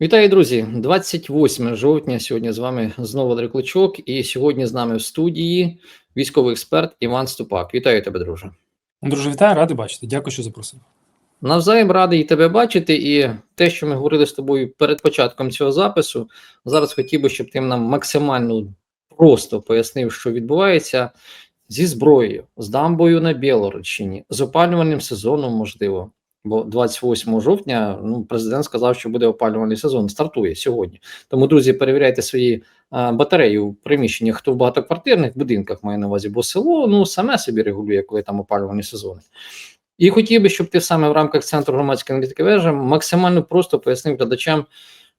Вітаю, друзі! 28 жовтня. Сьогодні з вами знову Андрій Кличок, і сьогодні з нами в студії військовий експерт Іван Ступак. Вітаю тебе, друже. Друже, вітаю, радий бачити. Дякую, що запросив. Навзаєм радий тебе бачити, і те, що ми говорили з тобою перед початком цього запису, зараз хотів би, щоб ти нам максимально просто пояснив, що відбувається зі зброєю, з дамбою на Білореччині, з опалювальним сезоном, можливо. Бо 28 жовтня ну, президент сказав, що буде опалювальний сезон. Стартує сьогодні. Тому, друзі, перевіряйте свої а, батареї у приміщеннях, хто в багатоквартирних будинках має на увазі, бо село ну саме собі регулює, коли там опалювальні сезони. І хотів би, щоб ти саме в рамках центру громадської аналітики вежа максимально просто пояснив глядачам,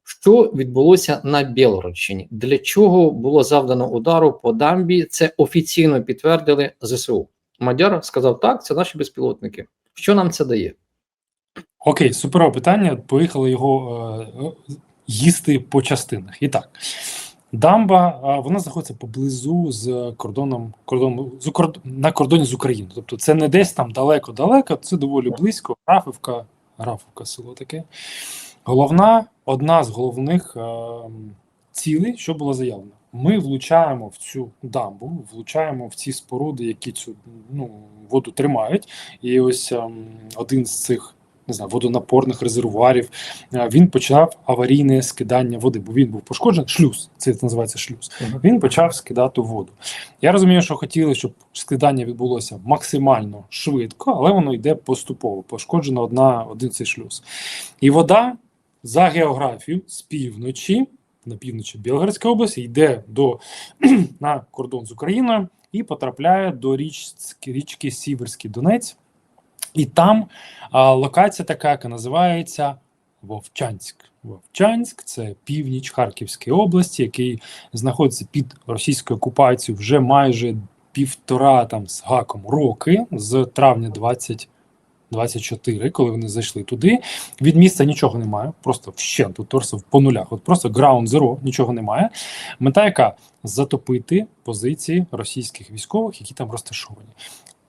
що відбулося на Білородщині, для чого було завдано удару по дамбі. Це офіційно підтвердили ЗСУ. Мадяр сказав: так, це наші безпілотники. Що нам це дає? Окей, суперове питання. Поїхали його е, їсти по частинах. І так, дамба вона знаходиться поблизу з кордоном кордоном з на кордоні з Україною. Тобто, це не десь там далеко-далеко, це доволі близько. Графівка, Графівка село таке. Головна, одна з головних е, цілей, що було заявлено. Ми влучаємо в цю дамбу, влучаємо в ці споруди, які цю ну, воду тримають. І ось ем, один з цих не знаю, водонапорних резервуарів. Е, він почав аварійне скидання води, бо він був пошкоджений. Шлюз, це називається шлюз. Він почав скидати воду. Я розумію, що хотіли, щоб скидання відбулося максимально швидко, але воно йде поступово. Пошкоджено одна один цей шлюз. І вода за географією з півночі. На півночі Білгородської області йде до на кордон з Україною і потрапляє до річ, річки Сіверський Донець. І там а, локація така, яка називається Вовчанськ. Вовчанськ це північ Харківської області, який знаходиться під російською окупацією вже майже півтора там з гаком роки з травня 20. 24, коли вони зайшли туди. Від міста нічого немає, просто вщент, тут торсов по нулях. От просто ground zero, нічого немає. Мета, яка затопити позиції російських військових, які там розташовані.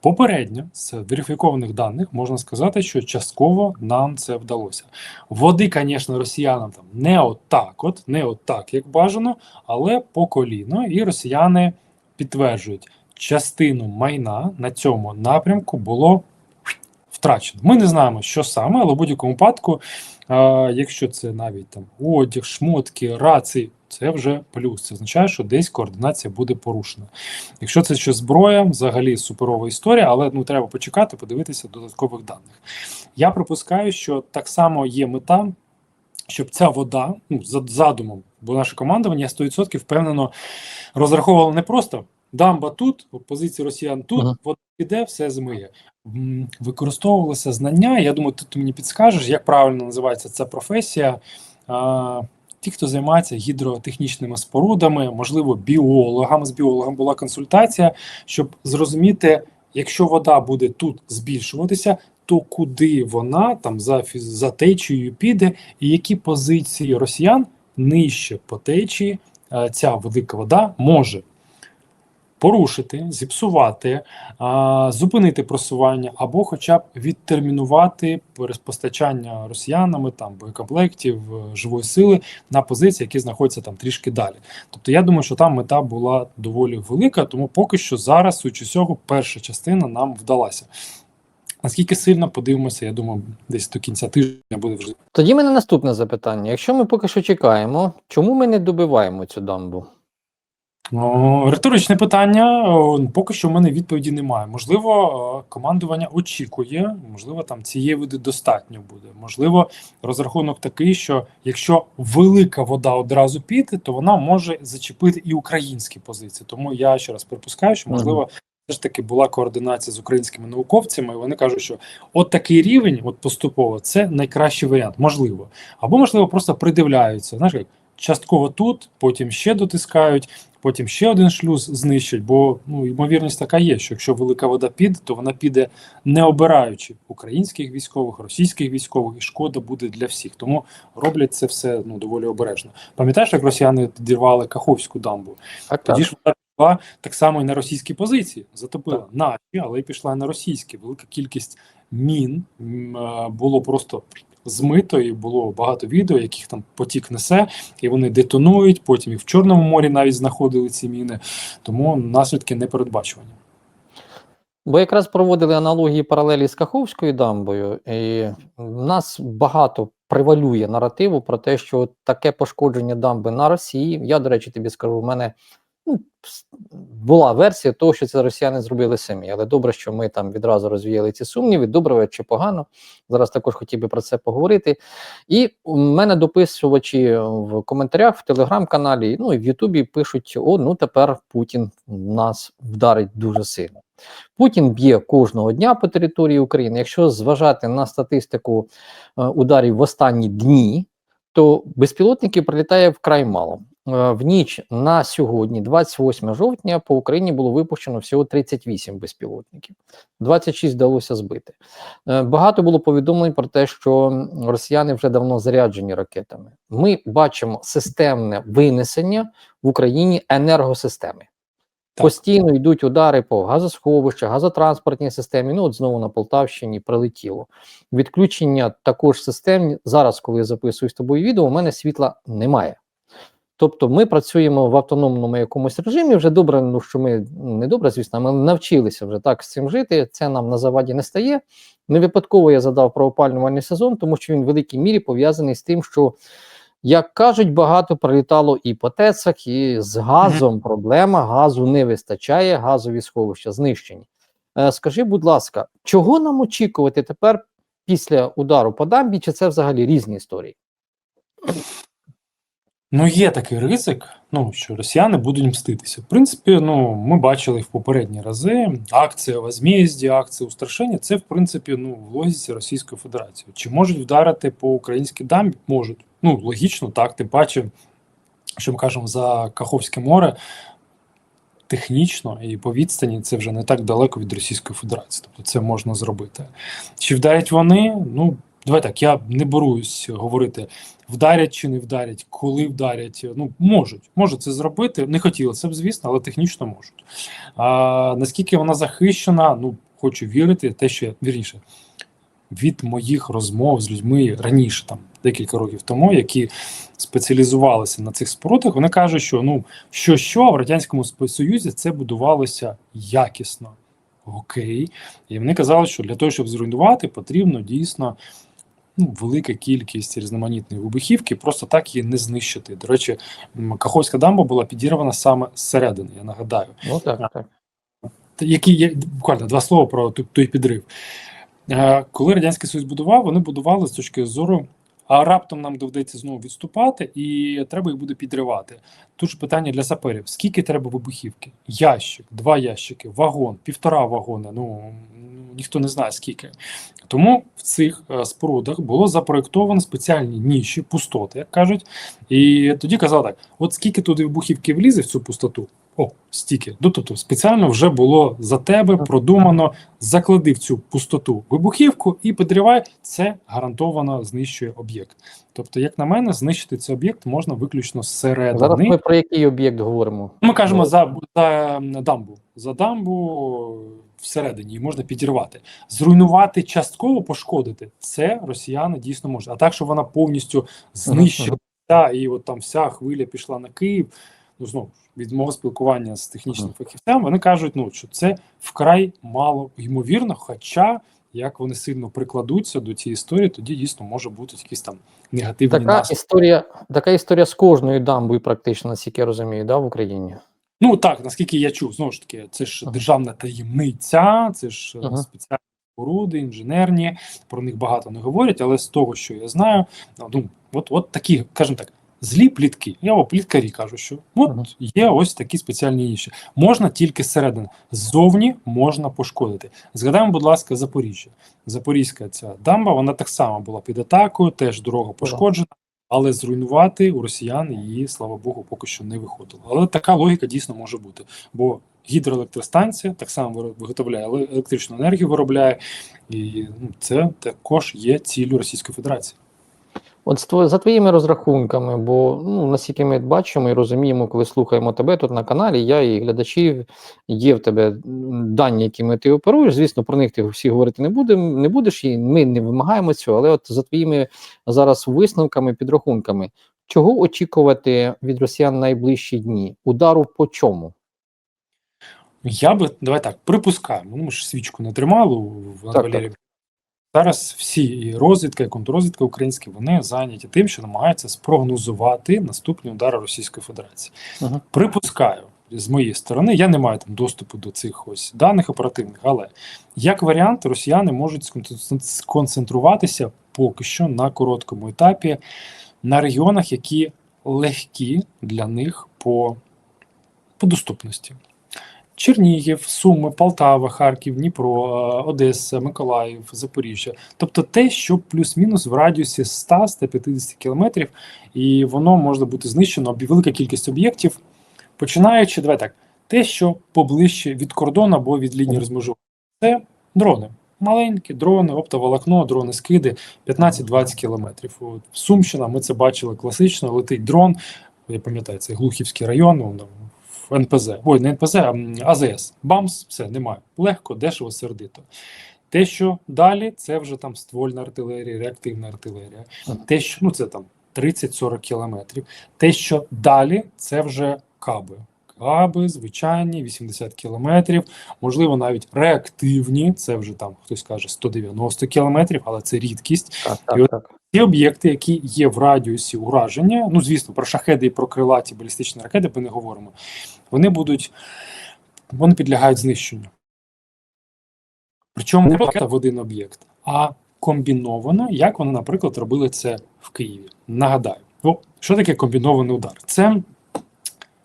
Попередньо з верифікованих даних можна сказати, що частково нам це вдалося. Води, звісно, росіянам там не отак, от не отак, як бажано, але по коліно, і росіяни підтверджують, частину майна на цьому напрямку було втрачено. Ми не знаємо, що саме, але в будь-якому випадку, а, якщо це навіть там одяг, шмотки, рації, це вже плюс. Це означає, що десь координація буде порушена. Якщо це ще зброя, взагалі суперова історія, але ну треба почекати, подивитися додаткових даних. Я припускаю, що так само є мета. Щоб ця вода, ну за задумом, бо наше командування 100% впевнено розраховувало не просто дамба тут, позиції росіян тут, ага. вода піде, все змиє. Використовувалося знання. Я думаю, ти, мені підскажеш, як правильно називається ця професія. А, Ті, хто займається гідротехнічними спорудами, можливо, біологами з біологом була консультація, щоб зрозуміти, якщо вода буде тут збільшуватися, то куди вона там за за течією піде, і які позиції росіян нижче по течії ця велика вода може порушити, зіпсувати, зупинити просування або, хоча б відтермінувати постачання росіянами там боєкомплектів е, живої сили на позиції, які знаходяться там трішки далі. Тобто, я думаю, що там мета була доволі велика, тому поки що зараз у цього перша частина нам вдалася. Наскільки сильно подивимося, я думаю, десь до кінця тижня буде вже. Тоді мене наступне запитання: якщо ми поки що чекаємо, чому ми не добиваємо цю дамбу? Ну, риторичне питання. Поки що в мене відповіді немає. Можливо, командування очікує, можливо, там цієї води достатньо буде. Можливо, розрахунок такий, що якщо велика вода одразу піде, то вона може зачепити і українські позиції. Тому я ще раз припускаю, що можливо. Все ж таки була координація з українськими науковцями, і вони кажуть, що от такий рівень, от поступово, це найкращий варіант, можливо. Або, можливо, просто придивляються. Знаєш, як частково тут, потім ще дотискають, потім ще один шлюз знищать, бо ну, ймовірність така є, що якщо велика вода піде, то вона піде не обираючи українських військових, російських військових, і шкода буде для всіх. Тому роблять це все ну доволі обережно. Пам'ятаєш, як росіяни підірвали Каховську дамбу? Так, Тоді ж вона пішла так само і на російські позиції, затопила так. наші, але й пішла на російські. Велика кількість мін було просто змито, і було багато відео, яких там потік несе, і вони детонують. Потім і в Чорному морі навіть знаходили ці міни. Тому наслідки непередбачувані. Бо якраз проводили аналогії паралелі з Каховською дамбою, і в нас багато превалює наративу про те, що таке пошкодження дамби на Росії. Я, до речі, тобі скажу, в мене ну, була версія того, що це росіяни зробили самі. Але добре, що ми там відразу розвіяли ці сумніви, добре чи погано. Зараз також хотів би про це поговорити. І у мене дописувачі в коментарях в телеграм-каналі, ну і в Ютубі пишуть: о, ну тепер Путін нас вдарить дуже сильно. Путін б'є кожного дня по території України. Якщо зважати на статистику е, ударів в останні дні, то безпілотників прилітає вкрай мало. Е, в ніч на сьогодні, 28 жовтня, по Україні було випущено всього 38 безпілотників, 26 вдалося збити. Е, багато було повідомлень про те, що росіяни вже давно заряджені ракетами. Ми бачимо системне винесення в Україні енергосистеми. Так. Постійно йдуть удари по газосховищах, газотранспортній системі. Ну, от знову на Полтавщині прилетіло. Відключення також систем. Зараз, коли я записую з тобою відео, у мене світла немає. Тобто ми працюємо в автономному якомусь режимі. Вже добре, ну що ми не добре, звісно, ми навчилися вже так з цим жити. Це нам на заваді не стає. Не випадково я задав про опалювальний сезон, тому що він в великій мірі пов'язаний з тим, що як кажуть, багато прилітало і по ТЕЦах, і з газом проблема. Газу не вистачає, газові сховища знищені. Е, скажи, будь ласка, чого нам очікувати тепер після удару по дамбі? Чи це взагалі різні історії? Ну, є такий ризик, ну що росіяни будуть мститися. В принципі, ну ми бачили в попередні рази акція возмездя, акція устрашення. Це в принципі ну в логіці Російської Федерації. Чи можуть вдарити по українській дамбі? Можуть. Ну логічно, так. Тим паче, що ми кажемо за Каховське море. Технічно і по відстані це вже не так далеко від Російської Федерації. Тобто це можна зробити. Чи вдарять вони? Ну, давай так, я не борусь говорити, вдарять чи не вдарять, коли вдарять. Ну, можуть, можуть це зробити. Не хотілося б, звісно, але технічно можуть. А наскільки вона захищена, ну, хочу вірити, те, що вірніше. Від моїх розмов з людьми раніше, там декілька років тому, які спеціалізувалися на цих спорудах, вони кажуть, що ну що що в радянському Союзі це будувалося якісно. Окей, і вони казали, що для того, щоб зруйнувати, потрібно дійсно ну, велика кількість різноманітної вибухівки, просто так її не знищити. До речі, Каховська дамба була підірвана саме зсередини, я нагадаю. Ну так, так. Та Які є буквально два слова про той, той підрив. Е, Коли Радянський Союз будував, вони будували з точки зору. А раптом нам доведеться знову відступати, і треба їх буде підривати. Тут ж питання для саперів: скільки треба вибухівки? Ящик, два ящики, вагон, півтора вагона. Ну ніхто не знає скільки. Тому в цих е, спорудах було запроєктовано спеціальні ніші, пустоти, як кажуть. І тоді казали так: от скільки туди вибухівки влізе в цю пустоту, о, стільки. Ну, тобто спеціально вже було за тебе продумано, заклади в цю пустоту вибухівку і підривай, це гарантовано знищує об'єкт. Тобто, як на мене, знищити цей об'єкт можна виключно зсередини. Зараз ми про який об'єкт говоримо? Ми кажемо Ну, за, за дамбу. За дамбу всередині її можна підірвати. Зруйнувати, частково пошкодити. Це росіяни дійсно можуть. А так, що вона повністю знищила і от там вся хвиля пішла на Київ. Ну знову ж від мого спілкування з технічним фахівцем, вони кажуть, ну що це вкрай мало ймовірно. Хоча як вони сильно прикладуться до цієї історії, тоді дійсно може бути якісь там негативні Така наслідки. історія, така історія з кожною дамбою, практично, наскільки я розумію, да, в Україні. Ну так, наскільки я чув, знову ж таки, це ж Ага. державна таємниця, це ж е, Ага. спеціальні споруди, інженерні, про них багато не говорять, але з того, що я знаю, ну от, от такі, скажімо так, злі плітки. Я о, пліткарі кажу, що от Ага. є ось такі спеціальні ніші. Можна тільки зсередини, ззовні можна пошкодити. Згадаємо, будь ласка, Запоріжжя. Запорізька ця дамба, вона так само була під атакою, теж дорога пошкоджена. Але зруйнувати у росіян її, слава Богу, поки що не виходило. Але така логіка дійсно може бути. Бо гідроелектростанція так само виготовляє електричну енергію, виробляє, і ну, це також є ціллю Російської Федерації. От за твоїми розрахунками, бо ну, наскільки ми бачимо і розуміємо, коли слухаємо тебе тут на каналі, я і глядачів, є в тебе дані, якими ти оперуєш. Звісно, про них ти всі говорити не будем, не будеш, і ми не вимагаємо цього. Але от за твоїми зараз висновками, підрахунками, чого очікувати від росіян найближчі дні? Удару по чому? Я би давай так припускаємо. Ну, ми ж свічку не тримали у в Так, Валерії. Зараз всі і розвідка, і контррозвідка українські вони зайняті тим, що намагаються спрогнозувати наступні удари Російської Федерації. Ага. Припускаю з моєї сторони, я не маю там доступу до цих ось даних оперативних, але як варіант, росіяни можуть сконцентруватися поки що на короткому етапі на регіонах, які легкі для них по, по доступності. Чернігів, Суми, Полтава, Харків, Дніпро, е, Одеса, Миколаїв, Запоріжжя. Тобто те, що плюс-мінус в радіусі 100-150 кілометрів, і воно може бути знищено велика кількість об'єктів, починаючи, давай так, те, що поближче від кордону або від лінії розмежування, це дрони. Маленькі дрони, оптоволокно, дрони скиди 15-20 кілометрів. От Сумщина, ми це бачили класично, летить дрон. Я пам'ятаю, це Глухівський район, ну, НПЗ. Ой, не НПЗ, а АЗС. Бамс, все, немає. Легко, дешево, сердито. Те, що далі, це вже там ствольна артилерія, реактивна артилерія. Те, що ну це там 30-40 кілометрів. Те, що далі, це вже каби. Каби, звичайні, 80 кілометрів, можливо, навіть реактивні, це вже там хтось каже 190 кілометрів, але це рідкість. Так, так, так. Ті об'єкти, які є в радіусі ураження, ну звісно, про шахеди і про крилаті балістичні ракети ми не говоримо. Вони будуть, вони підлягають знищенню. Причому не просто в один об'єкт, а комбіновано, як вони, наприклад, робили це в Києві. Нагадаю, ну, що таке комбінований удар? Це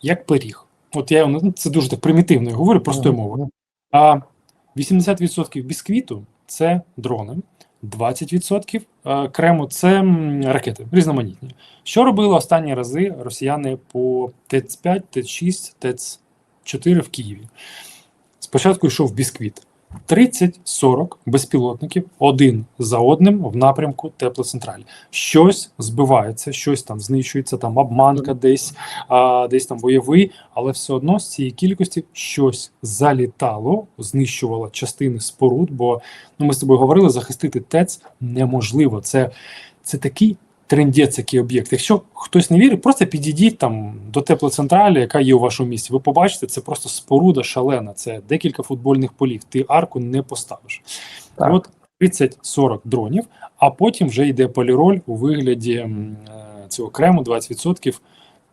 як пиріг. От я ну, це дуже так примітивно я говорю простою мовою. А 80% бісквіту це дрони, 20% е, крему це ракети, різноманітні. Що робили останні рази росіяни по ТЕЦ-5, ТЕЦ-6, ТЕЦ-4 в Києві? Спочатку йшов бісквіт. 30-40 безпілотників один за одним в напрямку теплоцентралі. Щось збивається, щось там знищується, там обманка десь, а, десь там бойовий, але все одно з цієї кількості щось залітало, знищувало частини споруд. Бо ну ми з тобою говорили, захистити ТЕЦ неможливо. Це, це такий трендець, який об'єкт. Якщо хтось не вірить, просто підійдіть там до теплоцентралі, яка є у вашому місті. Ви побачите, це просто споруда шалена. Це декілька футбольних полів. Ти арку не поставиш. Так. От 30-40 дронів, а потім вже йде поліроль у вигляді е, цього крему 20%,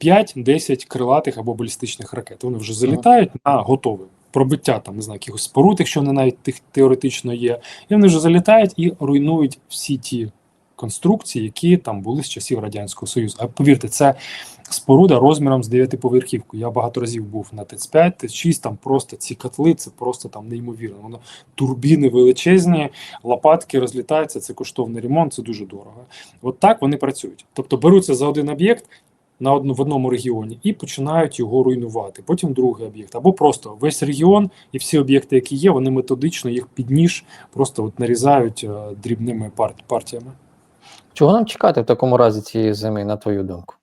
5-10 крилатих або балістичних ракет. Вони вже залітають на готове пробиття там, не знаю, якихось споруд, якщо вони навіть тих теоретично є. І вони вже залітають і руйнують всі ті конструкції, які там були з часів Радянського Союзу. А повірте, це споруда розміром з дев'ятиповерхівку. Я багато разів був на ТЕЦ-5, ТЕЦ-6, там просто ці котли, це просто там неймовірно. Воно турбіни величезні, лопатки розлітаються, це коштовний ремонт, це дуже дорого. От так вони працюють. Тобто беруться за один об'єкт на одну в одному регіоні і починають його руйнувати. Потім другий об'єкт, або просто весь регіон і всі об'єкти, які є, вони методично їх під ніж просто от нарізають е, дрібними пар- партіями. Чого нам чекати в такому разі цієї зими, на твою думку?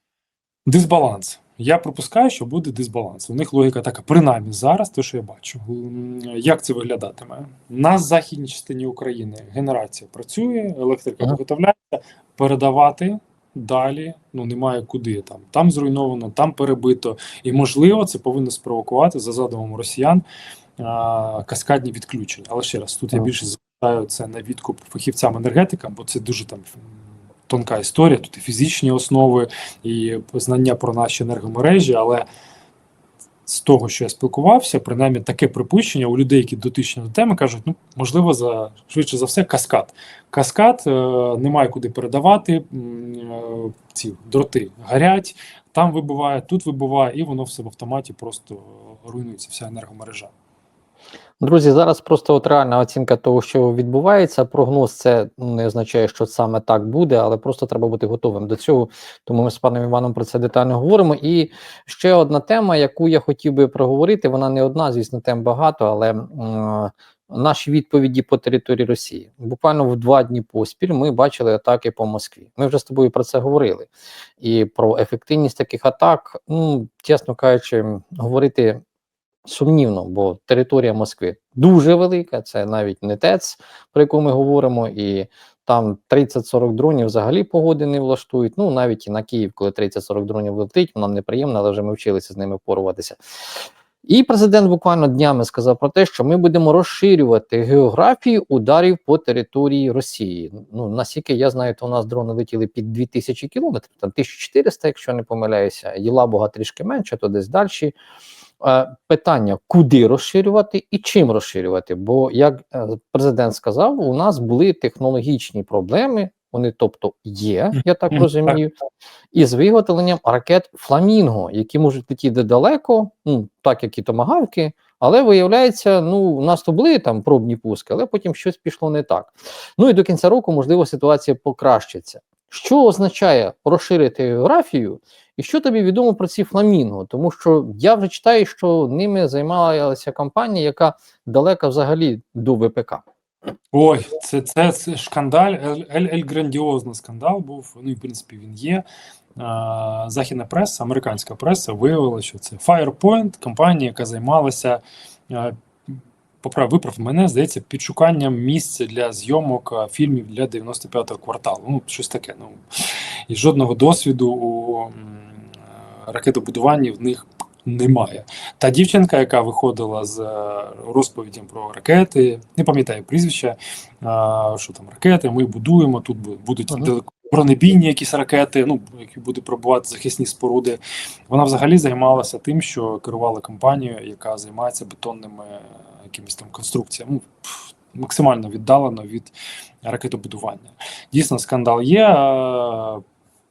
Дисбаланс. Я припускаю, що буде дисбаланс. У них логіка така, принаймні зараз, те, що я бачу. Як це виглядатиме? На західній частині України генерація працює, електрика Ага. виготовляється, передавати далі ну немає куди. Там там зруйновано, там перебито. І можливо, це повинно спровокувати за задумом росіян а, каскадні відключення. Але ще раз, тут я більше звертаю це на відкуп фахівцям енергетикам, бо це дуже там тонка історія. Тут і фізичні основи, і знання про наші енергомережі, але з того, що я спілкувався, принаймні таке припущення у людей, які дотичні до теми, кажуть, ну можливо, за швидше за все, каскад. Каскад е, немає куди передавати. е, ці дроти горять, там вибуває, тут вибуває, і воно все в автоматі просто руйнується, вся енергомережа. Друзі, зараз просто от реальна оцінка того, що відбувається. Прогноз це не означає, що саме так буде, але просто треба бути готовим до цього. Тому ми з паном Іваном про це детально говоримо. І ще одна тема, яку я хотів би проговорити. Вона не одна, звісно, тем багато, але м, наші відповіді по території Росії. Буквально в два дні поспіль ми бачили атаки по Москві. Ми вже з тобою про це говорили. І про ефективність таких атак, ну чесно кажучи, говорити сумнівно, бо територія Москви дуже велика. Це навіть не ТЕЦ, про яку ми говоримо, і там 30-40 дронів взагалі погоди не влаштують. Ну навіть і на Київ, коли 30-40 дронів летить, нам неприємно, але вже ми вчилися з ними впоруватися. І президент буквально днями сказав про те, що ми будемо розширювати географію ударів по території Росії. Ну наскільки я знаю, то у нас дрони летіли під 2000 кілометрів, там 1400, якщо не помиляюся, Єлабуга трішки менше, то десь далі. Е, Питання, куди розширювати і чим розширювати? Бо, як е, президент сказав, у нас були технологічні проблеми. Вони, тобто, є, я так розумію, із виготовленням ракет Фламінго, які можуть летіти далеко, ну так як і томагавки, але виявляється, ну у нас то були там пробні пуски, але потім щось пішло не так. Ну і до кінця року, можливо, ситуація покращиться. Що означає розширити географію, і що тобі відомо про ці фламінго? Тому що я вже читаю, що ними займалася компанія, яка далека взагалі до ВПК. Ой, це, це, це шкандаль, ель, ель, грандіозний скандал був. Ну і в принципі він є. Західна преса, американська преса виявила, що це Firepoint, компанія, яка займалася. Поправ, виправ мене, здається, підшуканням місця для зйомок фільмів для 95-го кварталу. Ну, щось таке. Ну, і жодного досвіду у ракетобудуванні в них немає. Та дівчинка, яка виходила з е, розповіддям про ракети, не пам'ятаю прізвища, що там ракети, ми будуємо, тут бу- будуть Ага. Бронебійні якісь ракети, ну, які будуть пробувати захисні споруди. Вона взагалі займалася тим, що керувала компанією, яка займається бетонними е, якимись там конструкціями. Ну, максимально віддалено від ракетобудування. Дійсно, скандал є.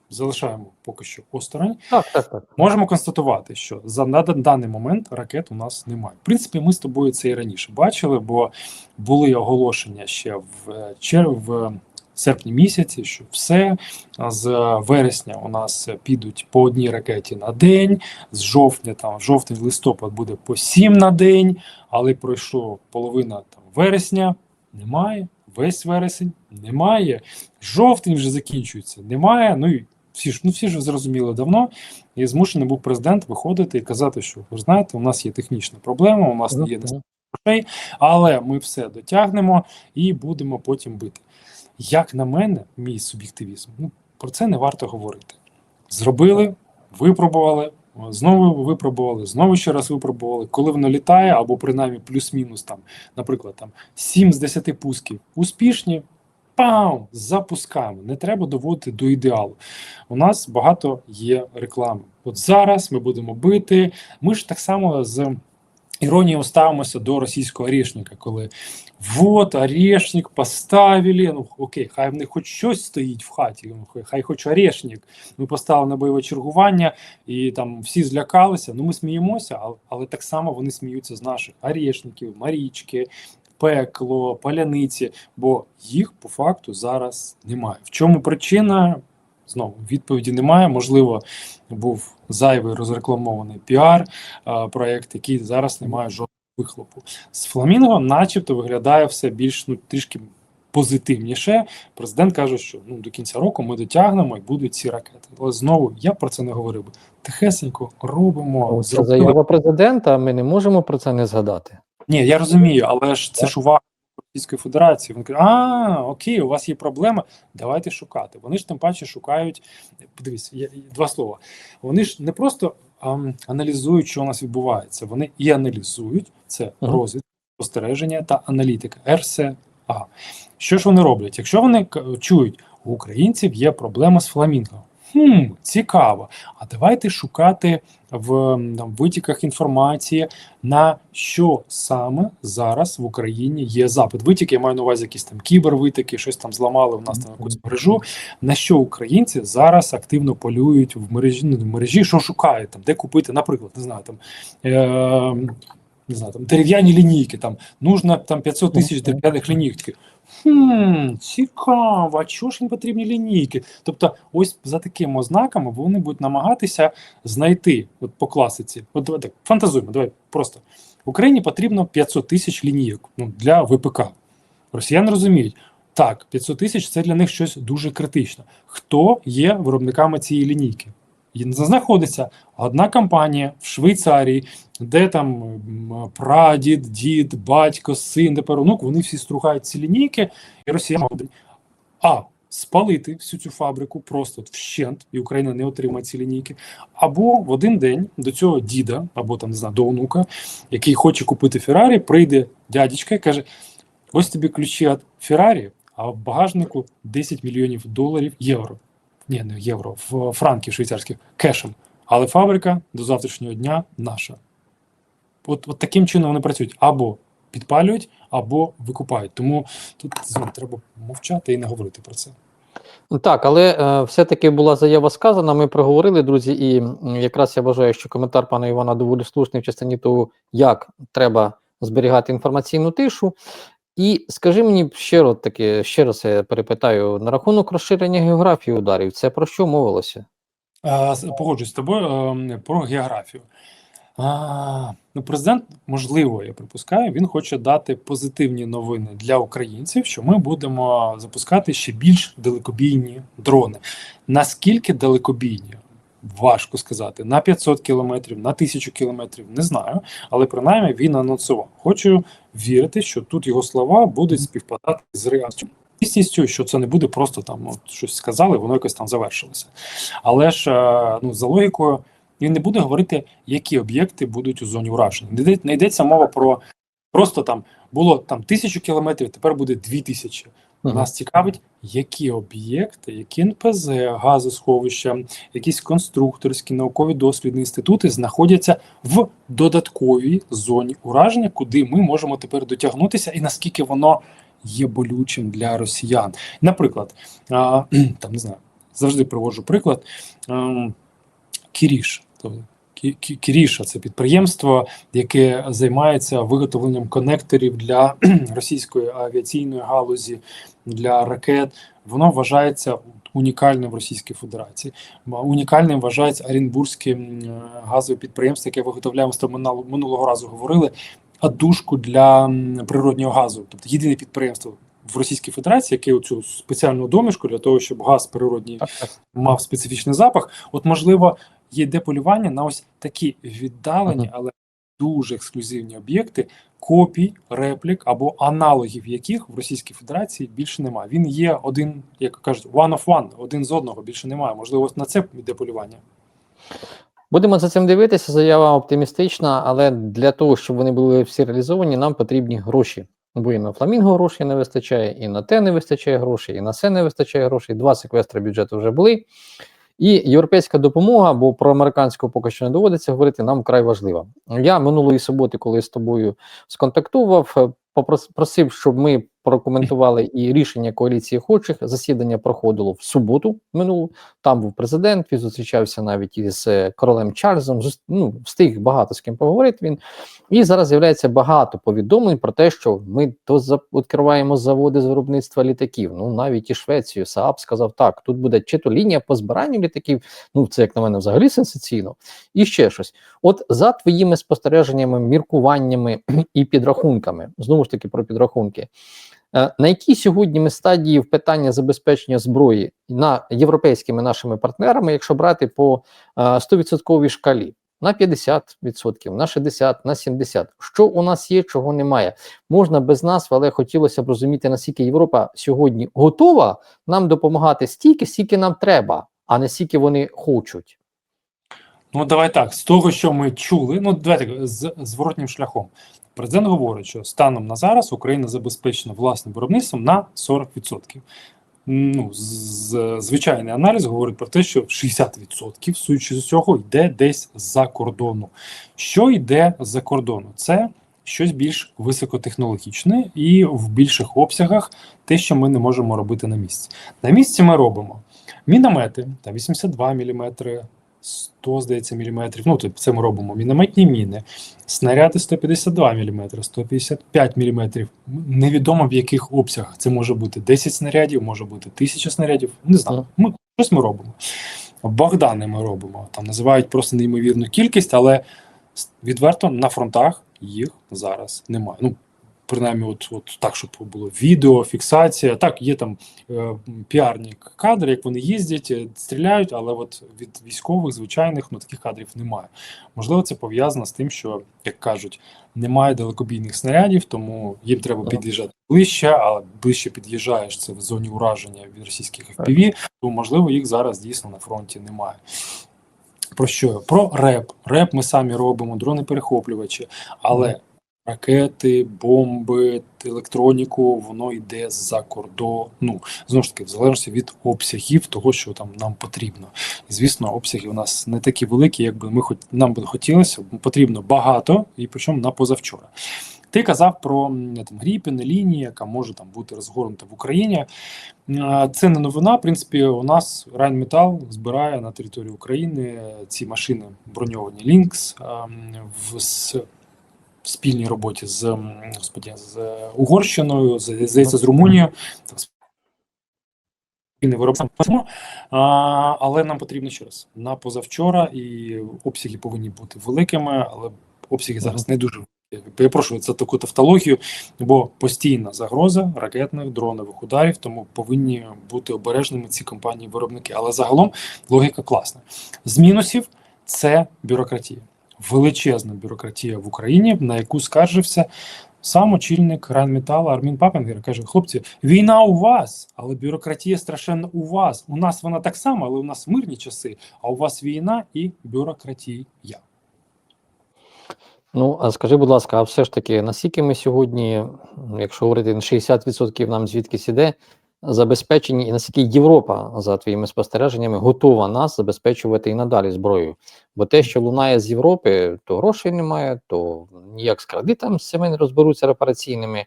Залишаємо поки що осторонь. Так, так, так. Можемо констатувати, що за на даний момент ракет у нас немає. В принципі, ми з тобою це і раніше бачили, бо були оголошення ще в е, в серпні місяці, що все з вересня у нас підуть по одній ракеті на день, з жовтня, там жовтень, листопад буде по сім на день, але пройшло половина там вересня, немає. Весь вересень немає. Жовтень вже закінчується, немає. Ну і всі ж ну всі ж зрозуміли давно. І змушений був президент виходити і казати, що ви знаєте, у нас є технічна проблема, у нас не є грошей, але ми все дотягнемо і будемо потім бити. Як на мене, мій суб'єктивізм, ну про це не варто говорити. Зробили, випробували, знову випробували, знову ще раз випробували. Коли воно літає, або принаймні плюс-мінус там, наприклад, там 7 з 10 пусків успішні. Пау! Запускаємо. Не треба доводити до ідеалу. У нас багато є реклами. От зараз ми будемо бити. Ми ж так само з іронією ставимося до російського орешника, коли вот орешник поставили. Ну окей, хай в них хоч щось стоїть в хаті, ну, хай хоч орешник. Ми поставили на бойове чергування, і там всі злякалися. Ну ми сміємося, але, але так само вони сміються з наших орешників, Марічки. Пекло, паляниці, бо їх по факту зараз немає. В чому причина? Знову відповіді немає. Можливо, був зайвий розрекламований піар проект, який зараз не має жодного вихлопу. З Фламінго, начебто, виглядає все більш ну трішки позитивніше. Президент каже, що ну до кінця року ми дотягнемо і будуть ці ракети. Але знову я про це не говорив би. Тихесенько робимо. Це заява президента. Ми не можемо про це не згадати. Ні, я розумію, але ж це ж увага Російської Федерації. Вони кажуть, а окей, у вас є проблема, давайте шукати. Вони ж тим паче шукають. Подивись, я, два слова. Вони ж не просто ам, аналізують, що у нас відбувається. Вони і аналізують це розвідка, спостереження та аналітика. РСА. Що ж вони роблять? Якщо вони чують, у українців є проблема з фламінго. Хм, цікаво. А давайте шукати в там, витіках інформації, на що саме зараз в Україні є запит. Витік, я маю на увазі якісь там кібервитики, щось там зламали в нас там якусь мережу. На що українці зараз активно полюють в мережі, ну, в мережі, що шукають там, де купити, наприклад, не знаю, там. Е- не знаю, там дерев'яні лінійки, там нужно там 500 тисяч дерев'яних лінійок. Хм, цікаво, а чого ж їм потрібні лінійки? Тобто, ось за такими ознаками вони будуть намагатися знайти от по класиці. От давай так, фантазуємо, давай просто Україні потрібно 500 тисяч лінійок ну, для ВПК. Росіяни розуміють, так, 500 тисяч це для них щось дуже критичне. Хто є виробниками цієї лінійки? Знаходиться одна компанія в Швейцарії, де там прадід, дід, батько, син, тепер онук, вони всі стругають ці лінійки, і росіяни можуть, а спалити всю цю фабрику просто вщент, і Україна не отримає ці лінійки. Або в один день до цього діда, або там не знаю, до онука, який хоче купити Феррарі, прийде дядечка і каже: ось тобі ключі від Феррарі, а в багажнику 10 мільйонів доларів євро. Ні, не євро, в франків швейцарських кешем. Але фабрика до завтрашнього дня наша. От, от таким чином вони працюють або підпалюють, або викупають. Тому тут треба мовчати і не говорити про це. Ну, Так, але е, все-таки була заява сказана. Ми проговорили, друзі, і якраз я вважаю, що коментар пана Івана доволі слушний в частині того, як треба зберігати інформаційну тишу. І скажи мені ще раз таки, ще раз я перепитаю на рахунок розширення географії ударів. Це про що мовилося? А, Погоджуюсь з тобою ем, про географію. А, ну, президент, можливо, я припускаю, він хоче дати позитивні новини для українців, що ми будемо запускати ще більш далекобійні дрони. Наскільки далекобійні? Важко сказати. На 500 кілометрів, на 1000 кілометрів, не знаю. Але принаймні він анонсував. Хочу вірити, що тут його слова будуть співпадати з реальністю. Істістю, що це не буде просто там от, щось сказали, воно якось там завершилося. Але ж е, ну, за логікою він не буде говорити, які об'єкти будуть у зоні ураження. Не Не йдеться мова про просто там було там тисячу кілометрів, тепер буде дві тисячі. Мгм. Нас цікавить, які об'єкти, які НПЗ, газосховища, якісь конструкторські наукові дослідні інститути знаходяться в додатковій зоні ураження, куди ми можемо тепер дотягнутися, і наскільки воно є болючим для росіян. Наприклад, там не знаю, завжди приводжу приклад. ем, Кіріш. Кі- Кі- Кіріша це підприємство, яке займається виготовленням конекторів для російської авіаційної галузі, для ракет. Воно вважається унікальним в Російській Федерації. Унікальним вважається Оренбурзьке газове підприємство, яке виготовляє, ми з минало- минулого разу говорили, адушку для природнього газу. Тобто єдине підприємство в Російській Федерації, яке оцю спеціальну домішку для того, щоб газ природній мав специфічний запах. От, можливо, є деполювання на ось такі віддалені, але дуже ексклюзивні об'єкти, копій, реплік або аналогів яких в Російській Федерації більше немає. Він є один, як кажуть, one of one, один з одного більше немає. Можливо, на це йде полювання. Будемо за цим дивитися. Заява оптимістична, але для того, щоб вони були всі реалізовані, нам потрібні гроші. Бо і на фламінго грошей не вистачає, і на те не вистачає грошей, і на це не вистачає грошей. Два секвестри бюджету вже були. І європейська допомога, бо про американську поки що не доводиться говорити, нам вкрай важлива. Я минулої суботи, коли з тобою сконтактував, е, попрос- просив, щоб ми прокоментували і рішення коаліції охочих. Засідання проходило в суботу минулу. Там був президент, він зустрічався навіть із е, королем Чарльзом. Ну, встиг багато з ким поговорити він. І зараз з'являється багато повідомлень про те, що ми то відкриваємо заводи з виробництва літаків. Ну навіть і Швецію Saab сказав так. Тут буде чи то лінія по збиранню літаків. Ну це як на мене взагалі сенсаційно. І ще щось. От за твоїми спостереженнями, міркуваннями і підрахунками, знову ж таки про підрахунки. Е, На якій сьогодні ми стадії в питання забезпечення зброї на європейськими нашими партнерами, якщо брати по е, 100% шкалі? На 50%, на 60%, на 70%. Що у нас є, чого немає. Можна без назв, але хотілося б розуміти, наскільки Європа сьогодні готова нам допомагати стільки, скільки нам треба, а не скільки вони хочуть. Ну, давай так. З того, що ми чули, ну давай так, з зворотнім шляхом. Президент говорить, що станом на зараз Україна забезпечена власним виробництвом на 40%. Ну, звичайний аналіз говорить про те, що 60%, суючи з цього, йде десь за кордону. Що йде за кордону? Це щось більш високотехнологічне і в більших обсягах те, що ми не можемо робити на місці. На місці ми робимо міномети та 82 мм, 100, здається, міліметрів. Ну, тобто це ми робимо мінометні міни, снаряди 152 мм, 155 мм. Невідомо в яких обсягах. Це може бути 10 снарядів, може бути 1000 снарядів. Не знаю. Ми, щось ми робимо. Богдани ми робимо. Там називають просто неймовірну кількість, але відверто на фронтах їх зараз немає. Ну, принаймні, от, от так, щоб було відео, фіксація. Так, є там е, піарні кадри, як вони їздять, е, стріляють, але от від військових звичайних ну, таких кадрів немає. Можливо, це пов'язано з тим, що, як кажуть, немає далекобійних снарядів, тому їм треба Ага. під'їжджати ближче, а ближче під'їжджаєш це в зоні ураження від російських FPV, то можливо їх зараз дійсно на фронті немає. Про що? Про реп. Реп ми самі робимо, дрони-перехоплювачі, але ракети, бомби, електроніку, воно йде з-за кордону. Знову ж таки, в залежності від обсягів того, що там нам потрібно. І, звісно, обсяги у нас не такі великі, як би ми хоч нам би хотілося. Потрібно багато, і причому на позавчора. Ти казав про там гріпіни, лінії, яка може там бути розгорнута в Україні. Це не новина. В принципі, у нас Райнметал збирає на території України ці машини броньовані Лінкс с- в спільній роботі з господі, з Угорщиною, з- здається, з Румунією. Виробництво. Але нам потрібно ще раз на позавчора, і обсяги повинні бути великими, але обсяги зараз не дуже великі. Перепрошую за таку тавтологію, бо постійна загроза ракетних дронових ударів, тому повинні бути обережними ці компанії-виробники. Але загалом логіка класна. З мінусів це бюрократія, величезна бюрократія в Україні, на яку скаржився сам очільник Райнметалу Армін Папенгер. Каже: хлопці, війна у вас, але бюрократія страшенно у вас. У нас вона так само, але у нас мирні часи. А у вас війна і бюрократія. Ну, а скажи, будь ласка, а все ж таки, наскільки ми сьогодні, якщо говорити на 60% нам звідкись іде, забезпечені, і наскільки Європа, за твоїми спостереженнями, готова нас забезпечувати і надалі зброєю? Бо те, що лунає з Європи, то грошей немає, то ніяк з кредитами з цими не розберуться репараційними,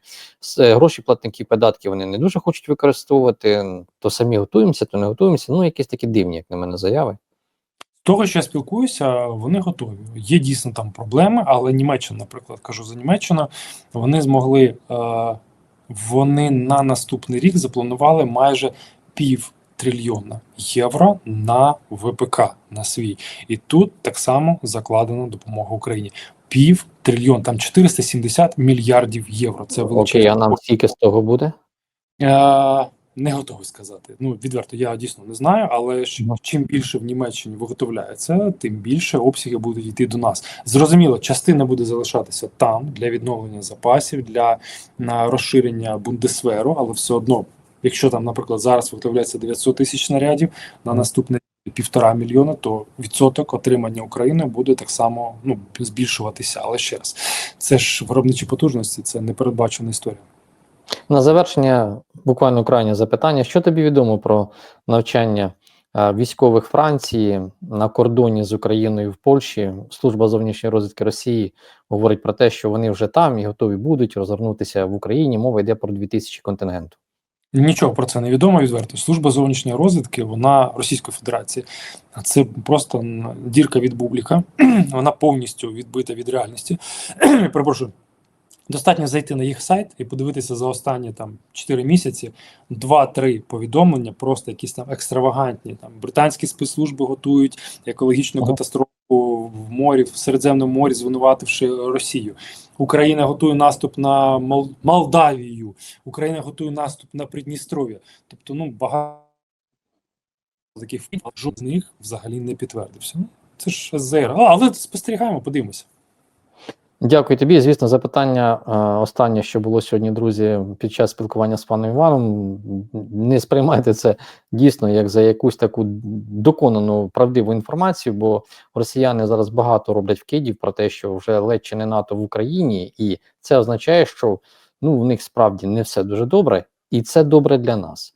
е, гроші платників податків вони не дуже хочуть використовувати, то самі готуємося, то не готуємося. Ну, якісь такі дивні, як на мене, заяви. Того, що я спілкуюся, вони готові. Є дійсно там проблеми, але Німеччина, наприклад, кажу за Німеччину, вони змогли, е, вони на наступний рік запланували майже пів трильйона євро на ВПК на свій. І тут так само закладена допомога Україні. Пів трильйон, там 470 мільярдів євро. Це Окей, а нам скільки з того буде? Е, не готовий сказати. Ну, відверто, я дійсно не знаю, але Ну. чим більше в Німеччині виготовляється, тим більше обсяги будуть йти до нас. Зрозуміло, частина буде залишатися там для відновлення запасів, для на, розширення бундесверу, але все одно, якщо там, наприклад, зараз виготовляється 900 тисяч снарядів, на наступне півтора мільйона, то відсоток отримання України буде так само ну, збільшуватися. Але ще раз, це ж виробничі потужності, це непередбачена історія. На завершення буквально крайнє запитання. Що тобі відомо про навчання е, військових Франції на кордоні з Україною в Польщі? Служба зовнішньої розвідки Росії говорить про те, що вони вже там і готові будуть розгорнутися в Україні. Мова йде про 2000 контингенту. Нічого про це не відомо відверто. Служба зовнішньої розвідки, вона Російської Федерації. Це просто дірка від бубліка. Вона повністю відбита від реальності. Перепрошую. Достатньо зайти на їх сайт і подивитися за останні там 4 місяці 2-3 повідомлення, просто якісь там екстравагантні. Там британські спецслужби готують екологічну Ага. катастрофу в морі, в Середземному морі, звинувативши Росію. Україна готує наступ на Мол... Молдавію. Україна готує наступ на Придністров'я. Тобто, ну багато таких фільмів, але з них взагалі не підтвердився. Ну, це ж СЗР. А, але спостерігаємо, подивимося. Дякую тобі. Звісно, запитання е, останнє, що було сьогодні, друзі, під час спілкування з паном Іваном. Не сприймайте це дійсно як за якусь таку доконану правдиву інформацію, бо росіяни зараз багато роблять вкидів про те, що вже ледь чи не НАТО в Україні, і це означає, що ну в них справді не все дуже добре, і це добре для нас.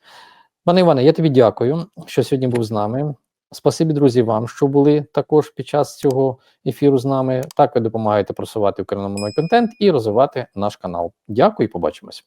Пане Іване, я тобі дякую, що сьогодні був з нами. Спасибі, друзі, вам, що були також під час цього ефіру з нами. Так ви допомагаєте просувати україномовний контент і розвивати наш канал. Дякую і побачимось.